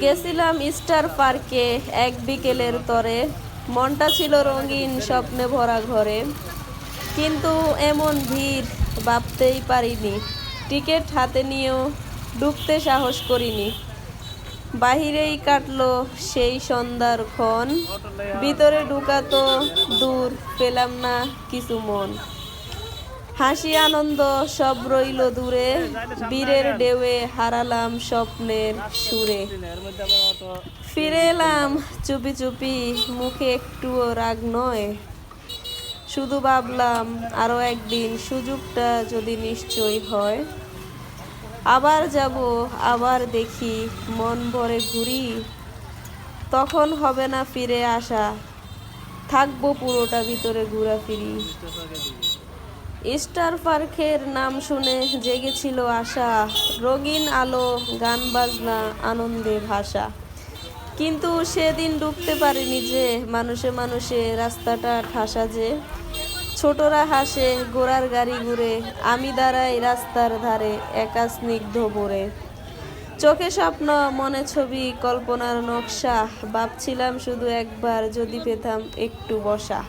গেছিলাম স্টার পার্কে এক বিকেলের তরে। মনটা ছিল রঙিন, স্বপ্নে ভরা ঘরে। কিন্তু এমন ভিড় ভাবতেই পারিনি। টিকিট হাতে নিয়েও ঢুকতে সাহস করিনি। বাহিরেই কাটলো সেই সন্ধ্যার ক্ষণ। ভিতরে ঢুকাতো দূর পেলাম না কিছু মন। হাসি আনন্দ সব রইল দূরে। বীরের ডেউয়ে হারালাম স্বপ্নের সুরে। ফিরে এলাম চুপি চুপি, মুখে একটুও রাগ নয়। শুধু ভাবলাম আরও একদিন সুযোগটা যদি নিশ্চয় হয়। আবার যাব, আবার দেখি, মন ভরে ঘুরি। তখন হবে না ফিরে আসা। থাকব পুরোটা ভিতরে ঘোরাফিরি। স্টার পার্কের নাম শুনে জেগেছিল আশা, রঙিন আলো, গান বাজনা, আনন্দে ভাষা। কিন্তু সেদিন ডুবতে পারিনি যে, মানুষে মানুষে রাস্তাটা ঠাসা যে। ছোটরা হাসে গোড়ার গাড়ি ঘুরে, আমি দাঁড়াই রাস্তার ধারে, একা স্নিগ্ধ ভরে চোখে স্বপ্ন, মনে ছবি, কল্পনার নকশা, ভাবছিলাম শুধু একবার যদি পেতাম একটু বসা।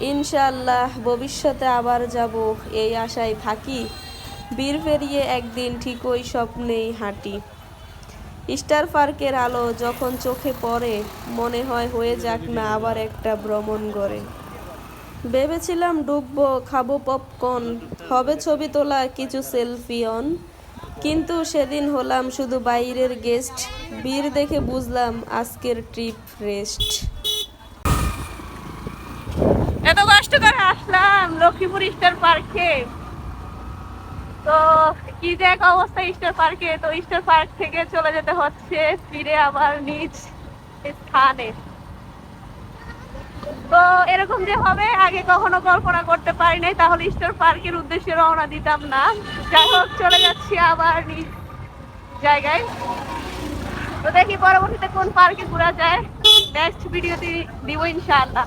ইনশাআল্লাহ, ভবিষ্যতে আবার যাব এই আশায় থাকি। বীর পেরিয়ে একদিন ঠিক ওই স্বপ্নেই হাঁটি। স্টার পার্কের আলো যখন চোখে পড়ে, মনে হয় হয়ে যাক না আবার একটা ভ্রমণ করে। ভেবেছিলাম ডুববো, খাব পপকর্ন, হবে ছবি তোলা, কিছু সেলফি অন। কিন্তু সেদিন হলাম শুধু বাইরের গেস্ট। বীর দেখে বুঝলাম আজকের ট্রিপ রেস্ট। আসলাম লক্ষ্মীপুর স্টার পার্কে। তো কি যে এক অবস্থা স্টার পার্কে। তো স্টার পার্ক থেকে চলে যেতে হচ্ছে ফিরে আবার নিজ স্থানে। তো এরকম যে হবে, আগে কখনো কল্পনা করতে পারি নাই, তাহলে স্টার পার্কের উদ্দেশ্যে রওনা দিতাম না। যাই হোক, চলে যাচ্ছি আবার নিজ জায়গায়। তো দেখি পরবর্তীতে কোন পার্কে ঘোরা যায়। নেক্সট ভিডিওতে দিব ইনশাআল্লাহ।